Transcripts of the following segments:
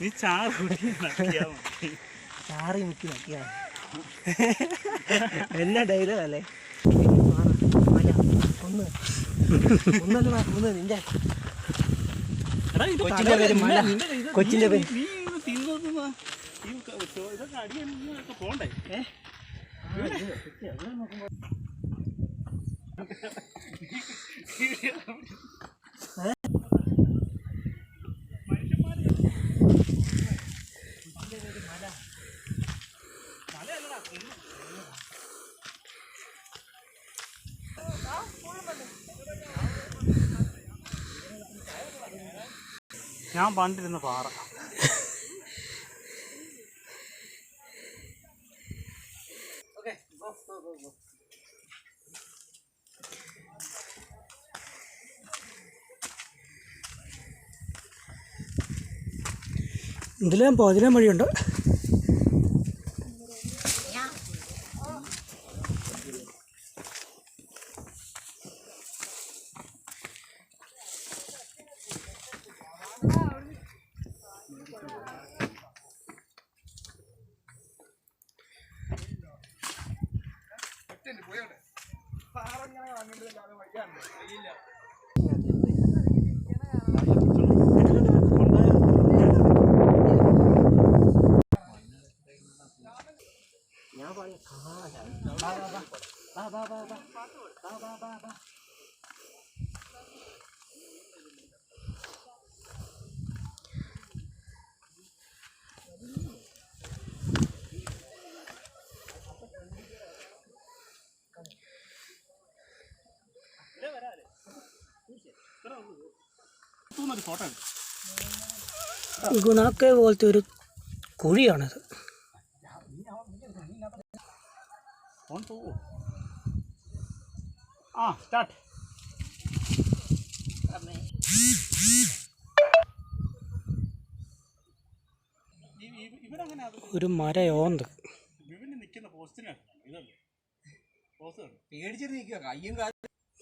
നീ ചാറ്. ചാറി മുക്കി നോക്കിയാ എന്നാ ഡയലോഗ് അല്ലേ ഒന്ന് ഒന്നല്ല ഒന്ന് നിന്റെ കൊച്ചിന്റെ പേര് മല. കൊച്ചിന്റെ പേര്. പോണ്ടേ ഏ? ഞാൻ പണ്ടിരുന്ന പാറ. ഇതിലും പതിനാം വഴിയുണ്ട്. ഞാൻ ഒരു ഫോട്ടോ എടുത്തു. ഗുണാക്കെ പോലത്തെ ഒരു കുഴിയാണത്. ഫോൺ പോവോ ആ സ്റ്റാർട്ട് ഒരു മരയോന്ത്.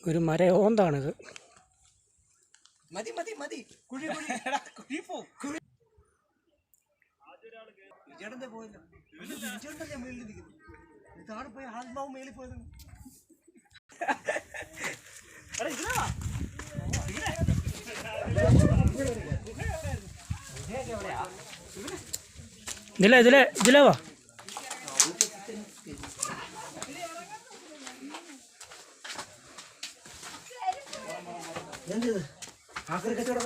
ഒരു നിൽക്കുന്ന മതി മതി മതി. കുഴി കുഴി. എടാ, കുഴി പോ. വിജയടന്റെ പോയല്ലോ. വിജയണ്ടല്ലേ മേളിൽ നിൽക്കുന്നത്? ഇതാണ് പോയി ആത്മാവ് മേളിൽ പോയത്. ഇതിലെ ഇതിലെ ഇതിലെ വാ. എന്ത് ആക്രി കച്ചവടം